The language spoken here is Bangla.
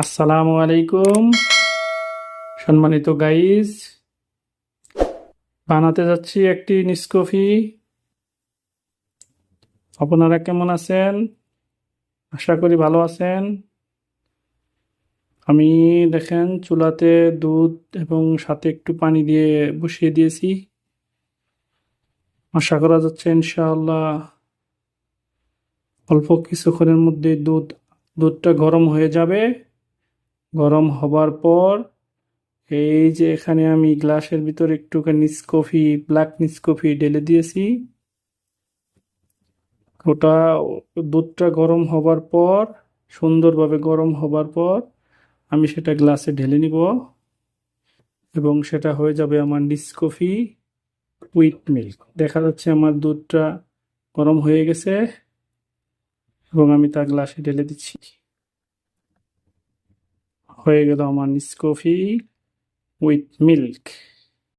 আসসালামু আলাইকুম। সম্মানিত গাইজ বানাতে যাচ্ছি একটি নিসকফি আপনারা কেমন আছেন? আশা করি ভালো আছেন। আমি দেখেন চুলাতে দুধ এবং সাথে একটু পানি দিয়ে বসিয়ে দিয়েছি। আশা করা যাচ্ছে ইনশাআল্লাহ অল্প কিছুক্ষণের মধ্যে দুধ, দুধটা গরম হয়ে যাবে। গরম হবার পর, এই যে এখানে আমি গ্লাসের ভিতরে একটুখানি নিসকফি ব্ল্যাক নিসকফি ঢেলে দিয়েছি। ওটা দুধটা গরম হবার পর, সুন্দরভাবে গরম হবার পর, আমি সেটা গ্লাসে ঢেলে নিব। এবং সেটা হয়ে যাবে আমার নিসকফি উইথ মিল্ক দেখা যাচ্ছে আমার দুধটা গরম হয়ে গেছে, এবং আমি তা গ্লাসে ঢেলে দিচ্ছি। হয়ে গেল আমার নিসকফি উইথ মিল্ক